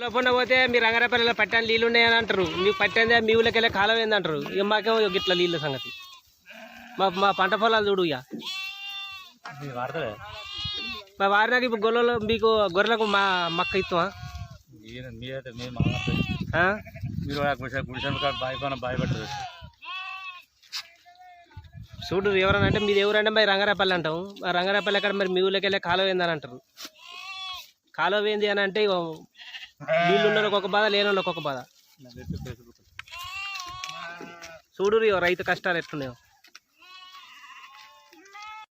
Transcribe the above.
లోపల పోతే మీ రంగారాపల్లిలో పట్టాను నీళ్ళు ఉన్నాయని అంటారు. మీకు పట్టిందే మీ ఊళ్ళకి వెళ్ళే కాలం ఏందంటారు ఇక మాకేమో గిట్ల నీళ్ళ సంగతి. మా మా పంట పొలాలు చూడు ఇక. మా వారినాక ఇప్పుడు గొర్రెలు మీకు గొర్రెలకు మా మక్క ఇస్తామా? మీరు చూడు ఎవరన్నా అంటే మీది ఎవరంటే మరి రంగారాపల్లి అంటాం రంగారాపల్లి అక్కడ మరి మీ ఊళ్ళకి వెళ్ళే కాలువ ఏందని అంటారు. కాలువ ఏంది అని అంటే ఇగో నీళ్ళు ఉన్న వాళ్ళకి ఒక బాధ. లేని వాళ్ళకి ఒక బాధ చూడు రైతు కష్టాలు ఎట్లున్నాయో.